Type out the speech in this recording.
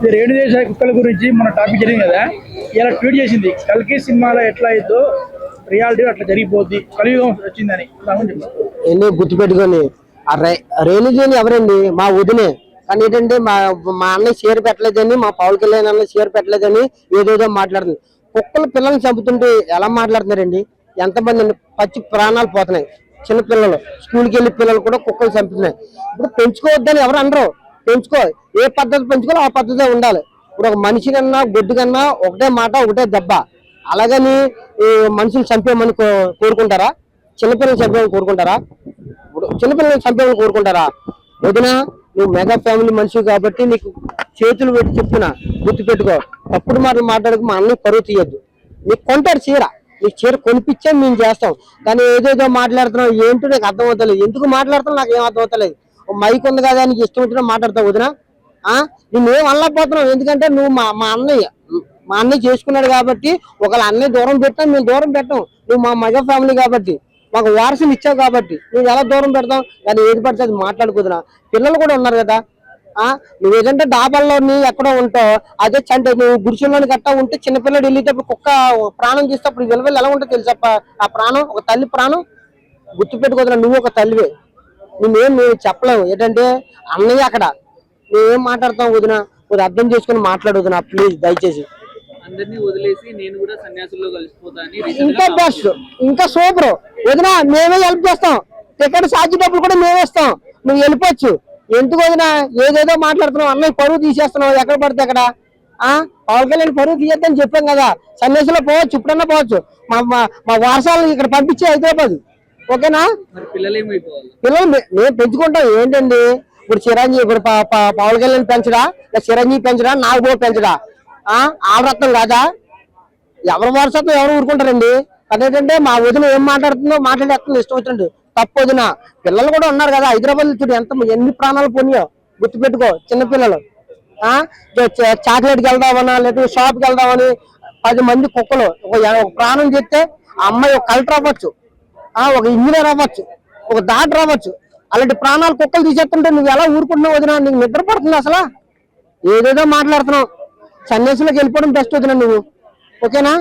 ఇది రేణు కుక్కల గురించి మన టాపిక్ జరిగింది కదా. ఇలా ట్వీట్ చేసింది కల్కి సినిమాలో ఎట్లా అయిద్దో రియాలిటీ అట్లా జరిగిపోద్ది కలియుగం వచ్చిందని. దాని ఎన్ని గుర్తుపెట్టుకొని? రేణుజీని ఎవరండి? మా వదినే. కానీ ఏంటంటే మా మా అన్నయ్య షేర్ పెట్టలేదని మా పవన్ కళ్యాణ్ అన్న షేర్ పెట్టలేదని ఏదేదో మాట్లాడుతుంది. కుక్కలు పిల్లల్ని చంపుతుంటే ఎలా మాట్లాడుతున్నారండి? ఎంతమంది అండి? పచ్చి ప్రాణాలు పోతున్నాయి. చిన్న పిల్లలు స్కూల్కి వెళ్ళి పిల్లలు కూడా కుక్కలు చంపుతున్నాయి. ఇప్పుడు పెంచుకోవద్దని ఎవరు అనరు. పెంచుకో ఏ పద్ధతి పెంచుకోవాలో ఆ పద్ధతే ఉండాలి. ఇప్పుడు ఒక మనిషి కన్నా గొడ్డు కన్నా ఒకటే మాట ఒకటే దెబ్బ. అలాగని మనుషులు చంపేయమని కోరుకుంటారా? చిన్నపిల్లలు చంపేయమని కోరుకుంటారా? ఇప్పుడు చిన్నపిల్లలు చంపేయమని కోరుకుంటారా? వదిన నువ్వు మెగా ఫ్యామిలీ మనిషి కాబట్టి నీకు చేతులు పెట్టి చెప్తున్నా. గుర్తు పెట్టుకో. తప్పుడు మాటలు మాట్లాడక మా అన్నీ పరువు తీయద్దు. నీకు కొంటారు చీర. నీకు చీర కొనిపించే మేము చేస్తాం. కానీ ఏదేదో మాట్లాడుతున్నావు ఏంటో నీకు అర్థం అవుతలేదు ఎందుకు మాట్లాడుతున్నావు నాకు ఏం అర్థం అవుతలేదు మైక్ ఉంది కదా నీకు ఇష్టం వచ్చినా మాట్లాడతావు వదిన. ఆ? నువ్వేం అనలేకపోతున్నావు? ఎందుకంటే నువ్వు మా మా అన్నయ్య. మా అన్నయ్య చేసుకున్నాడు కాబట్టి ఒకళ్ళ అన్నయ్య దూరం పెట్టాం మేము దూరం పెట్టాం. నువ్వు మా మగ ఫ్యామిలీ కాబట్టి మాకు వారసులు ఇచ్చావు కాబట్టి నువ్వు ఎలా దూరం పెడతాం కానీ ఏది పడితే అది మాట్లాడుకుదురా పిల్లలు కూడా ఉన్నారు కదా. ఆ? నువ్వు ఏదంటే డాబాల్లో నీ ఎక్కడో ఉంటావు. అదే చంటే నువ్వు గుడిసెల్లోని గట్టా ఉంటే చిన్నపిల్లడు వెళ్ళేటప్పుడు కుక్క ప్రాణం తీసేటప్పుడు విలువలు ఎలా ఉంటుందో తెలుసా ఆ ప్రాణం? ఒక తల్లి ప్రాణం? గుర్తు పెట్టుకోదురా నువ్వు ఒక తల్లివే. నువ్వేం మేము చెప్పలేము ఏంటంటే అన్నయ్య అక్కడ. నువ్వేం మాట్లాడతావు వదిన? కొద్దిగా అర్థం చేసుకుని మాట్లాడు వదిన ప్లీజ్ దయచేసి. అందరినీ వదిలేసి నేను కూడా సన్యాసుల్లో కలిసిపోతా అని recent ఇంకా బెస్ట్ ఇంకా సూపర్ వదిన మేమే హెల్ప్ చేస్తాం. టికెట్ ఛార్జీ డబ్బులు కూడా మేమే ఇస్తాం. నువ్వు వెళ్ళిపోవచ్చు. ఎందుకు వదిన? ఏదేదో మాట్లాడుతున్నావు. అన్నయ్య పరువు తీసేస్తున్నావు. ఎక్కడ పడితే అక్కడ. ఆ? పవన్ కళ్యాణ్ పరువు తీయద్దని చెప్పాం కదా. సన్యాసిలో పోవచ్చు. ఇప్పుడన్నా పోవచ్చు. మా మా మా వారసాలను ఇక్కడ పంపించే హైదరాబాద్. ఓకేనా? పిల్లలు మేము పెంచుకుంటాం. ఏంటండి? ఇప్పుడు చిరంజీవి ఇప్పుడు పవన్ కళ్యాణ్ పెంచడా? లేదా చిరంజీవి పెంచడా? నాగబాబు పెంచడా? ఆ? ఆడరత్నం కాదా? ఎవరు వారసత్వం ఎవరు ఊరుకుంటారండి? అదేంటంటే మా వదిన ఏం మాట్లాడుతుందో మాట్లాడేస్తుంది ఇష్టం వచ్చినట్టు. తప్పు వదిన. పిల్లలు కూడా ఉన్నారు కదా హైదరాబాద్ చూడు ఎంత ఎన్ని ప్రాణాలు పోనీయో. గుర్తుపెట్టుకో చిన్న పిల్లలు ఆ? చ- చాక్లెట్కి వెళ్దామన్నా లేదా షాప్కి వెళ్దామని పది మంది కుక్కలు ఒక ప్రాణం చెప్తే అమ్మాయి ఒక కలెక్టర్ అవ్వచ్చు ఒక ఇంజనీర్ అవ్వచ్చు ఒక డాక్టర్ అవ్వచ్చు. అలాంటి ప్రాణాలు కుక్కలు తీసేస్తుంటే నువ్వు ఎలా ఊరుకుంటున్నావు వదినా? నీకు నిద్ర పడుతుంది అసలు? ఏదేదో మాట్లాడుతున్నావు. సన్యాసులకు వెళ్ళిపోవడం బెస్ట్ వదినా నువ్వు. ఓకేనా?